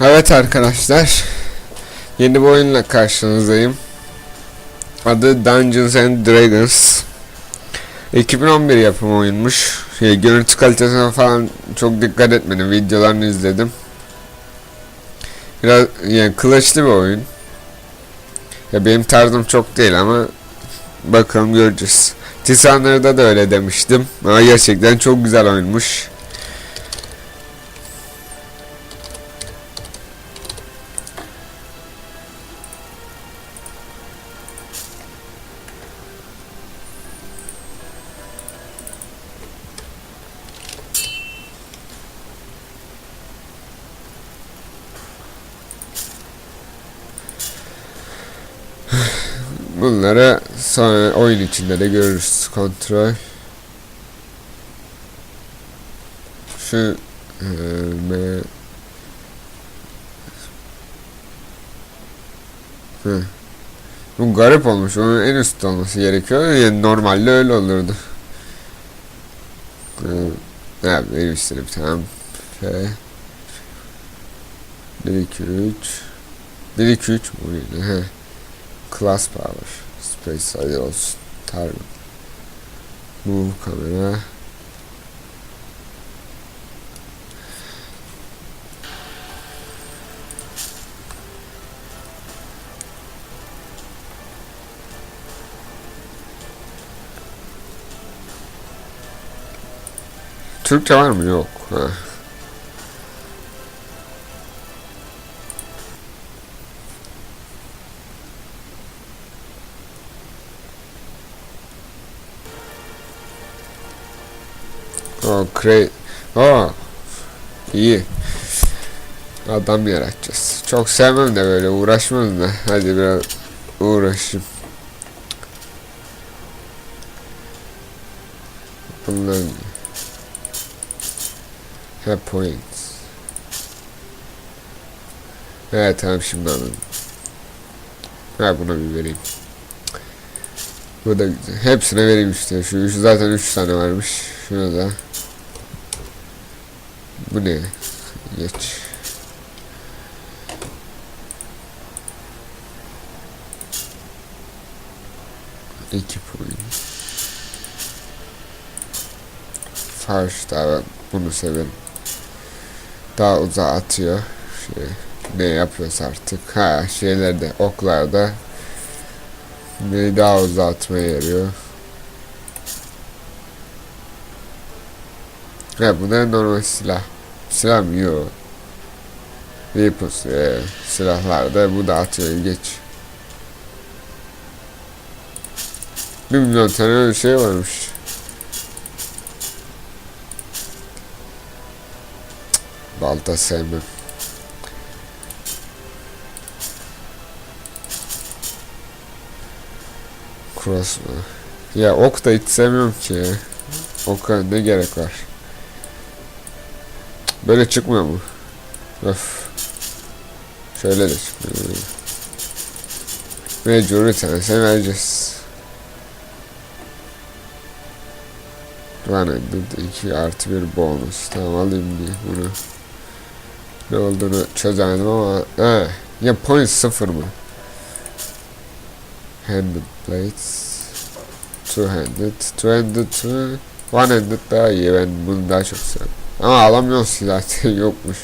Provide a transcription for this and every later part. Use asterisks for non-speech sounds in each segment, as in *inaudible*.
Evet arkadaşlar. Yeni bir oyunla karşınızdayım. Adı Dungeons and Dragons. 2011 yapımı oyunmuş. Şey, görüntü kalitesine falan çok dikkat etmedim. Videolarını izledim. Biraz yani kılıçlı bir oyun. Ya benim tarzım çok değil ama bakalım göreceğiz. Tisanlar'da da öyle demiştim. Ama gerçekten çok güzel oyunmuş. Bunları sonra oyun içinde de görürüz. Kontrol. Şu e. Bu garip olmuş. Onun en üstte olması gerekiyor. Yani normalde öyle olurdu. Ne benim istedim tamam. F 1 2 3 1 2 3 bu. Class power. Space sayı olsun. Target. Move kamera. Türkçe var mı? Yok. Ha. Great. Oh, iyi. Adam yaratacağız. Çok sevmem de böyle uğraşmam da. Hadi biraz uğraşayım. Bunlar Hep points. Evet tamam şimdi anladım. Ha buna bir vereyim. Bu da güzel. Hepsine vereyim işte. Şu, şu zaten 3 tane varmış. Şuna da. Bu ne? Geç. İki point. Farş daha bunu severim. Daha uzağa atıyor. Şey, ne yapıyorsa artık. Ha şeylerde oklarda ne daha uzağa atmaya yarıyor. Ha bu da normal silah. Silah? Yok. Weapons. E, silahlarda bu da atıyor. Geç. Bir milyon tane öyle şey varmış. Balta sevmem. Cross mu? Ya ok da hiç sevmiyorum ki. Oka ne gerek var? Böyle çıkmıyor mu? Öf. Şöyle de çıkmıyor. Mecburi sen vereceğiz. One ended 2 artı bir bonus. Tamam alayım bir bunu. Ne olduğunu çözemedim ama he. Ya point sıfır mı? Handed plates. Two handed. Two handed. Two. One handed daha iyi. Ben bunu daha çok seviyorum. Ama alamıyorsun zaten *laughs* yokmuş.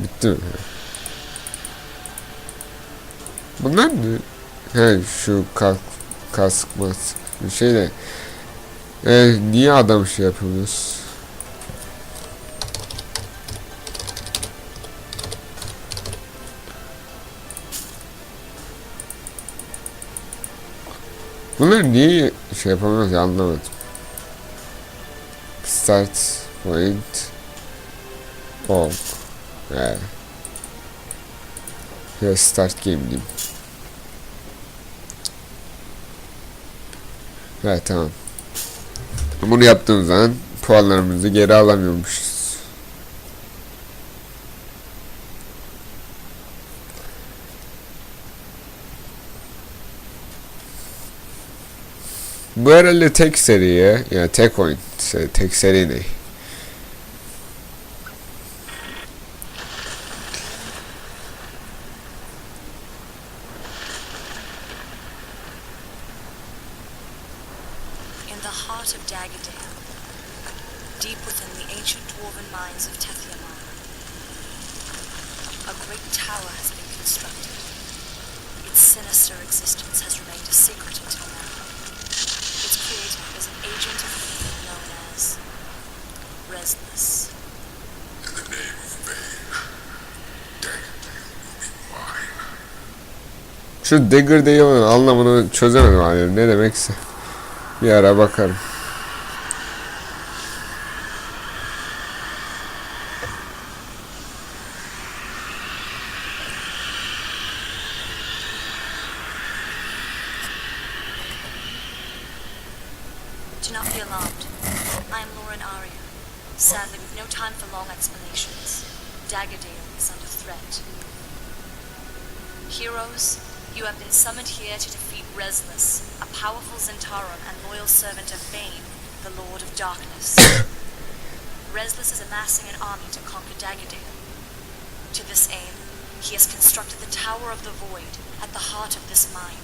Bitti mi? Bunlar ne? He şu kask, kask mask. Bir şey de. E, niye adam şey yapıyoruz? Bunları niye şey yapamıyoruz ya anlamadım. Start point ok. Evet. Ya start game diyeyim. Evet tamam. Bunu yaptığımız zaman puanlarımızı geri alamıyormuşuz. Bu herhalde tek seri ya. Yani tek oyun. Tek seri ne? Şu Dagger Dale'ın anlamını çözemedim abi. Ne demekse. Bir ara bakarım. Sadly, we've no time for long explanations. Daggerdale is under threat. Heroes, you have been summoned here to defeat Restless, a powerful Zentarum and loyal servant of Bane, the Lord of Darkness. *coughs* Restless is amassing an army to conquer Daggerdale. To this aim, he has constructed the Tower of the Void at the heart of this mine.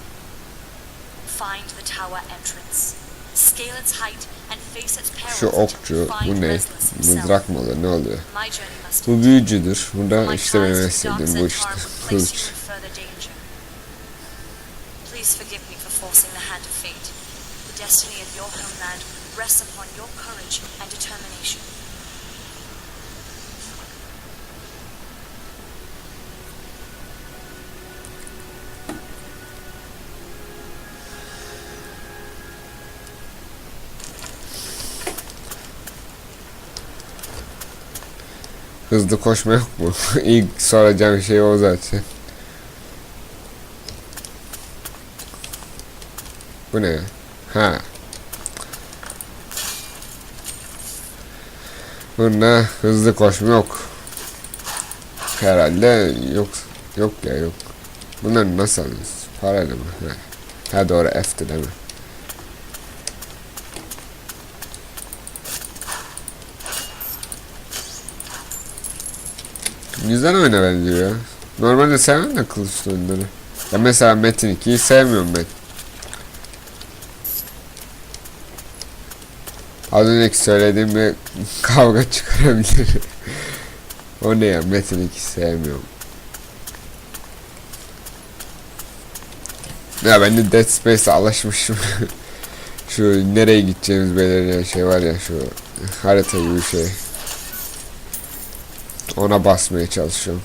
Find the tower entrance. Scale its height and face its perils Şu okçu bu ne? Restless himself. Mızrak mı oluyor? Ne oluyor? My journey must Bu büyücüdür. Burada My işte benim ties to en Dark sevdiğim bu işte. Zentarum would place you Kılıç. Please forgive me for forcing the hand of fate. The destiny of your homeland rests upon your courage and determination. Hızlı koşma yok mu? İlk soracağım şey o zaten. Bu ne? Ha. Bunda hızlı koşma yok. Herhalde yok. Yok ya yok. Bunları nasıl alırız? Parayla mı? Ha. ha doğru F'ti değil mi? Güzel oyuna benziyor ya. Normalde sevmem de kılıçlı oyunları. Ya mesela Metin 2'yi sevmiyorum ben. Az önceki söylediğim bir kavga çıkarabilir. o ne ya Metin 2 sevmiyorum. Ya ben de Dead Space'e alışmışım. *laughs* şu nereye gideceğimiz belirleyen şey var ya şu harita gibi bir şey. Ona basmaya çalışıyorum.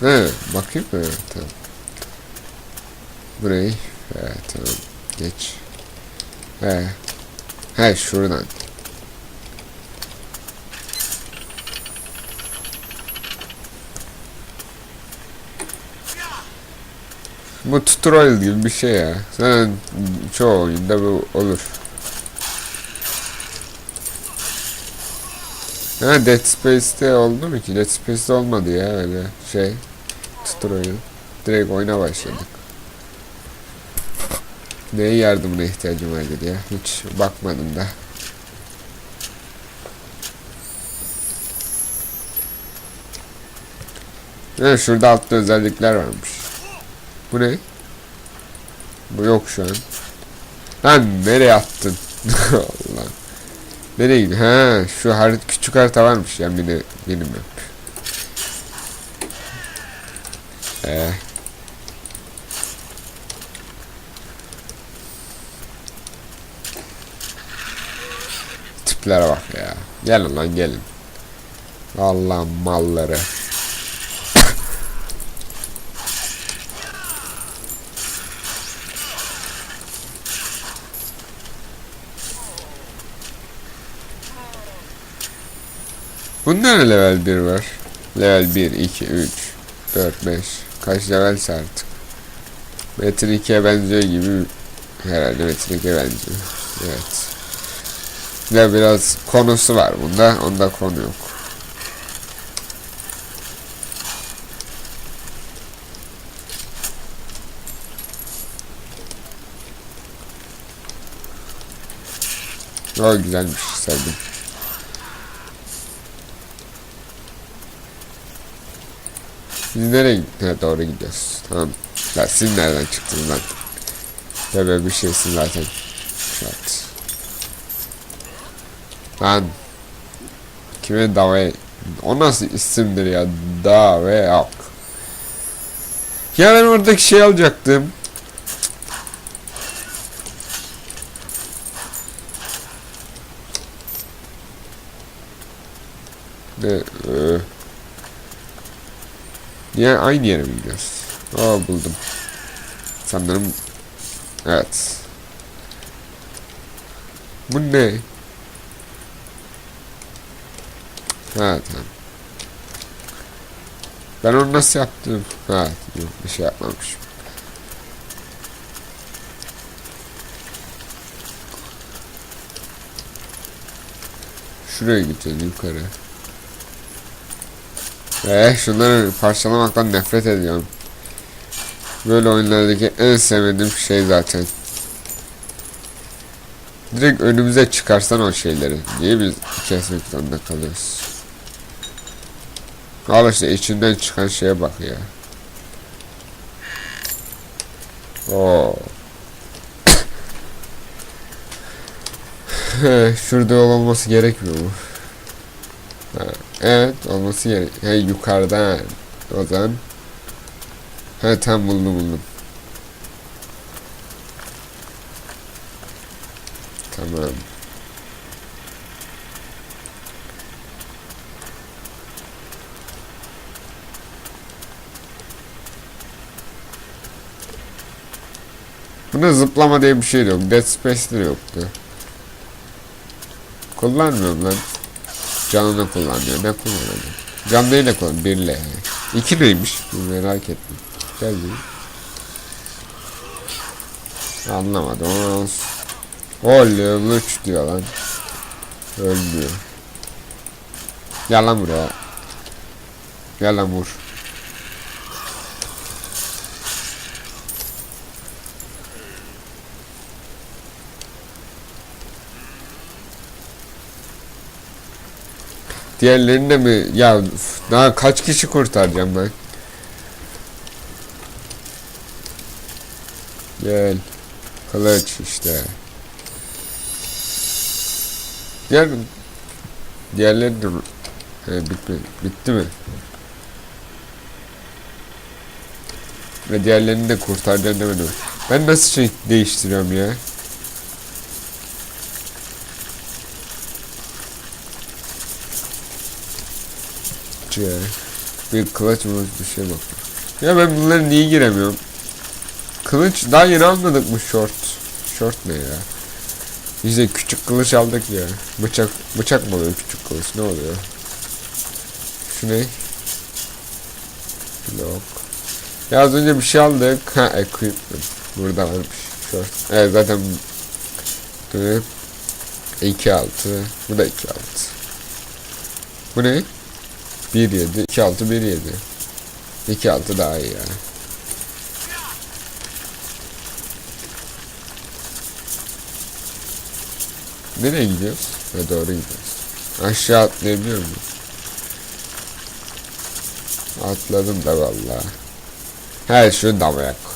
He, bakayım mı? Tamam. Burayı. He, tamam. Geç. He. He, şuradan. Bu tutorial gibi bir şey ya. Zaten çoğu oyunda bu olur. Ha Dead Space'te oldu mu ki? Dead Space'te olmadı ya öyle şey. Tutorial. Direkt oyuna başladık. Neye yardımına ihtiyacım var dedi ya. Hiç bakmadım da. Ha, şurada altta özellikler varmış. Bu ne? Bu yok şu an. Lan nereye attın? *laughs* Allah. Nereye gidiyor? Ha, şu harit küçük harita varmış ya mini mini map. Ee. Tiplere bak ya. Gelin lan gelin. Allah malları. Bunda ne level 1 var? Level 1, 2, 3, 4, 5. Kaç levelse artık. Metin 2'ye benziyor gibi herhalde Metin 2'ye benziyor. Evet. Ve biraz konusu var bunda. Onda konu yok. O güzelmiş. Sevdim. Biz nereye ha, doğru gidiyoruz? Tamam. Ya siz nereden çıktınız lan? Bebe bir şeysin zaten. Evet. Lan. Kime dave? O nasıl isimdir ya? Dave yok. Ya ben oradaki şey alacaktım. Ne? Ee, Niye aynı yere mi gidiyoruz? Aa buldum. Sanırım Evet. Bu ne? Ha tamam. Ben onu nasıl yaptım? Ha yok bir şey yapmamışım. Şuraya gideceğiz yukarı. Eh şunları parçalamaktan nefret ediyorum. Böyle oyunlardaki en sevmediğim şey zaten. Direkt önümüze çıkarsan o şeyleri. Niye biz kesmek zorunda kalıyoruz? Al işte içinden çıkan şeye bak ya. Oo. *coughs* Şurada olması gerekmiyor mu? Ha, evet olması gerek. He yukarıdan. O zaman. He tam buldum buldum. Tamam. Bunda zıplama diye bir şey yok. Dead Space'de de yoktu. Kullanmıyorum lan. Canını kullanıyor. Ne kullanıyor? Can değil de kullan. Birle. İki neymiş? Merak ettim. Gel. Anlamadım ama. Oğlum uç diyor lan. Ölmüyor. Gel lan buraya. Gel lan vur. Diğerlerini mi? Ya daha kaç kişi kurtaracağım ben? Gel. Kılıç işte. Diğer diğerleri de He, bitmedi. Bitti mi? Ve diğerlerini de kurtaracağım demedim. Ben nasıl şey değiştiriyorum ya? C. Bir kılıç mı bir şey bak. Ya ben bunları niye giremiyorum? Kılıç daha yeni almadık mı short? Short ne ya? İşte küçük kılıç aldık ya. Bıçak bıçak mı oluyor küçük kılıç ne oluyor? Şu ne? Blok. Ya az önce bir şey aldık. Ha equipment. Burada varmış. Short. Evet zaten Dur. 2 6. Bu da 2 6. Bu ne? 1 7. 2 6 1 7. 2 6 daha iyi ya. Nereye gidiyoruz? Ha doğru gidiyoruz. Aşağı atlayabiliyor muyum? Atladım da valla. He şu damak.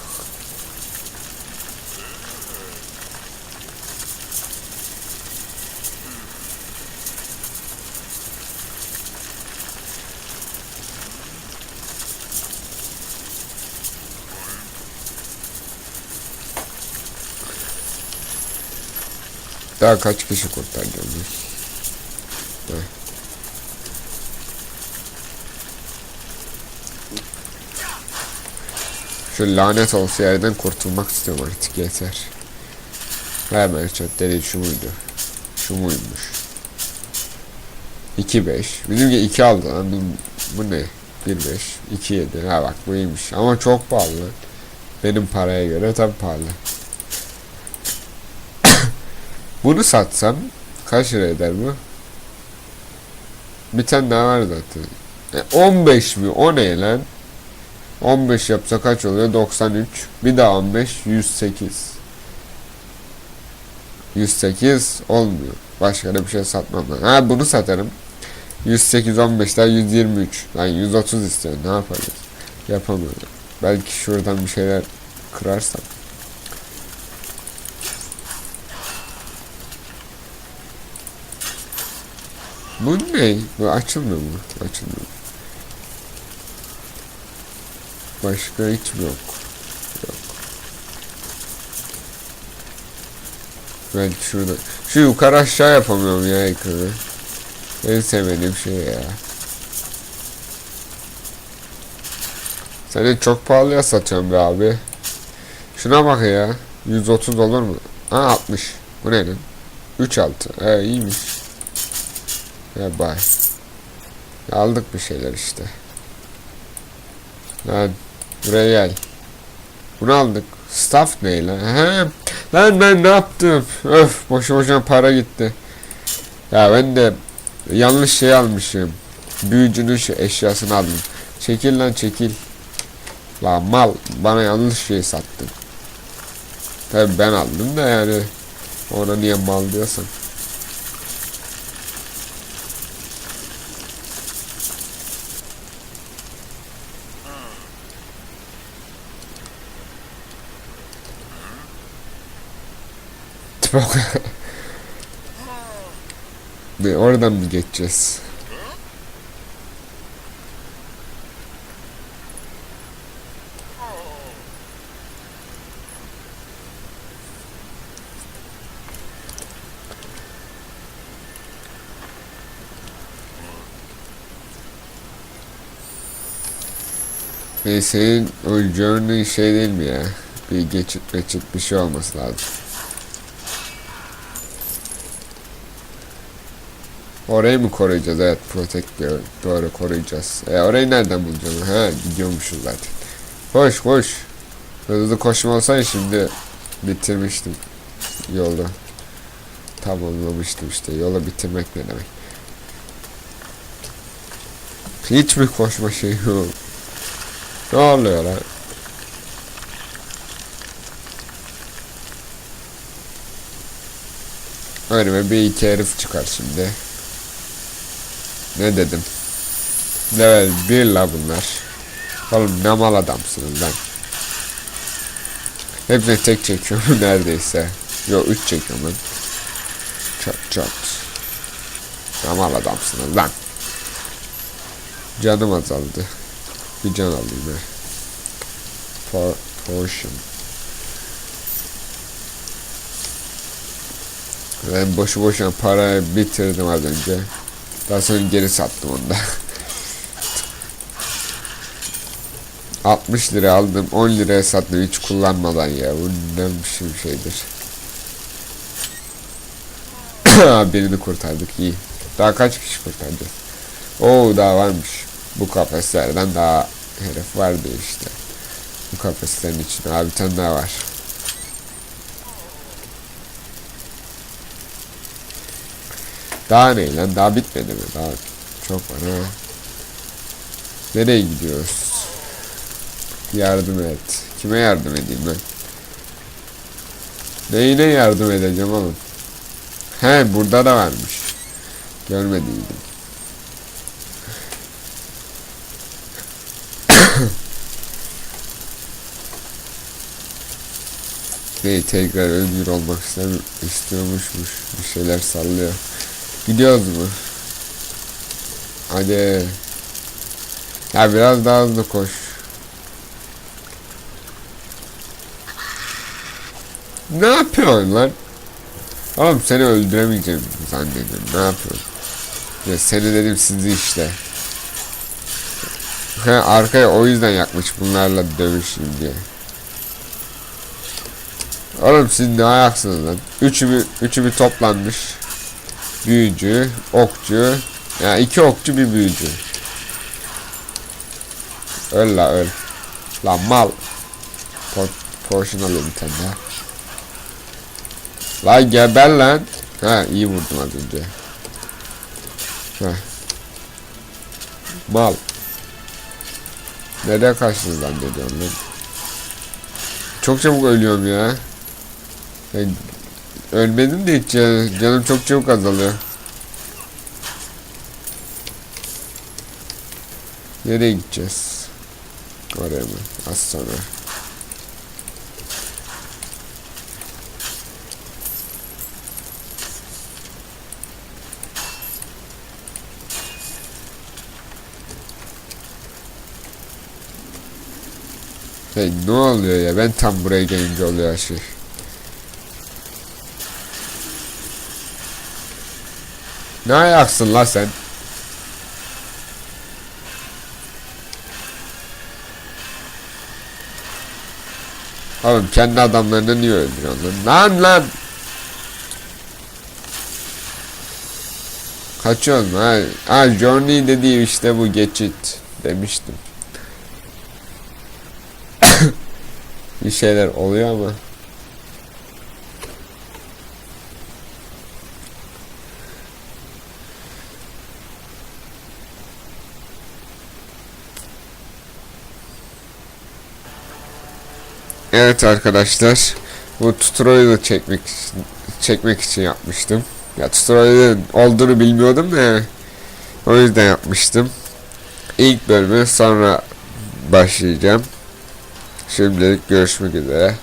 Daha kaç kişi? Heh. Şu lanet olsa yerden kurtulmak istiyorum artık yeter. Hemen chat dedi şu muydu? Şu muymuş? 2-5. Bizimki 2 aldı lan. Bu, bu ne? 1-5. 2-7. Ha bak bu iyiymiş. Ama çok pahalı. Benim paraya göre tabi pahalı. Bunu satsam kaç lira eder bu? Bir tane daha var zaten. E, 15 mi? O ne lan? 15 yapsa kaç oluyor? 93. Bir daha 15. 108. 108 olmuyor. Başka da bir şey satmam ben. Ha bunu satarım. 108 15 daha 123. Lan 130 istiyor. Ne yaparız? Yapamıyorum. Belki şuradan bir şeyler kırarsam. Bu ne? Bu açılmıyor mu? Açılmıyor. Başka hiç mi yok? Yok. Ben şurada. Şu yukarı aşağı yapamıyorum ya ekranı. En sevmediğim şey ya. Seni çok pahalıya satıyorum be abi. Şuna bak ya. 130 olur mu? Ha 60. Bu ne lan? 3 altı. Ee iyiymiş. Ya bay. Aldık bir şeyler işte. Lan buraya. Bunu aldık. Staff ne lan? He. Lan ben ne yaptım? Öf boşu boşuna para gitti. Ya ben de yanlış şey almışım. Büyücünün şu eşyasını aldım. Çekil lan çekil. La mal bana yanlış şey sattın. Tabi ben aldım da yani ona niye mal diyorsun? Bak. Bir oradan mı geçeceğiz? E senin journey şey değil mi ya? Bir geçit geçit bir şey olması lazım. Orayı mı koruyacağız? Evet, protect diyor. Doğru koruyacağız. E orayı nereden bulacağım? Ha, gidiyormuşuz zaten. Koş koş. Hızlı koşma olsaydı şimdi bitirmiştim yolu. Tamamlamıştım işte. Yolu bitirmek ne demek? Hiç mi koşma şey yok? Ne oluyor lan? Önüme bir iki herif çıkar şimdi. Ne dedim? Level 1 la bunlar. Oğlum ne mal adamsınız lan. Hepsini tek çekiyorum *laughs* neredeyse. Yo 3 çekiyorum. Çat çat. Ne mal adamsınız lan. Canım azaldı. Bir can alayım ben. Po potion. Ben boşu boşuna para bitirdim az önce. Daha sonra geri sattım onu da. 60 lira aldım 10 liraya sattım. Hiç kullanmadan ya. Bu ne biçim şeydir? *coughs* Birini kurtardık iyi. Daha kaç kişi kurtaracağız? Oo daha varmış. Bu kafeslerden daha herif vardı işte. Bu kafeslerin içinde abi bir tane daha var daha ne lan daha bitmedi mi daha çok var ha nereye gidiyoruz Yardım et. Kime yardım edeyim ben? Neyine yardım edeceğim oğlum? He burada da varmış. Görmediydim. *coughs* ne tekrar özgür olmak istiyormuşmuş. Bir şeyler sallıyor. Gidiyoruz mu? Hadi. Ya biraz daha hızlı koş. Ne yapıyorsun lan? Oğlum seni öldüremeyeceğim zannediyorum. Ne yapıyorsun? Ya seni dedim sizi işte. He arkaya o yüzden yakmış bunlarla dövüşeyim diye. Oğlum siz ne ayaksınız lan? Üçü bir, üçü bir toplanmış. Büyücü, okçu. Ya yani iki okçu bir büyücü. Öl la öl. Lan mal. Po portion tane daha. Lan geber lan. Ha iyi vurdum az önce. Ha. Mal. Nereye kaçtınız lan dediyorum lan. Çok çabuk ölüyorum ya. Ben Ölmedim de hiç ya. Canım çok çabuk azalıyor. Nereye gideceğiz? Oraya mı? Az sonra. Hey, ne oluyor ya? Ben tam buraya gelince oluyor her şey. Ne ayaksın la sen? Oğlum kendi adamlarını niye öldürüyorsun lan? Lan lan! Kaçıyorsun ha. Ha Journey dediği işte bu geçit demiştim. *coughs* Bir şeyler oluyor ama. Evet arkadaşlar. Bu tutorial'ı çekmek çekmek için yapmıştım. Ya tutorial'ın olduğunu bilmiyordum da. O yüzden yapmıştım. İlk bölümü sonra başlayacağım. Şimdilik görüşmek üzere.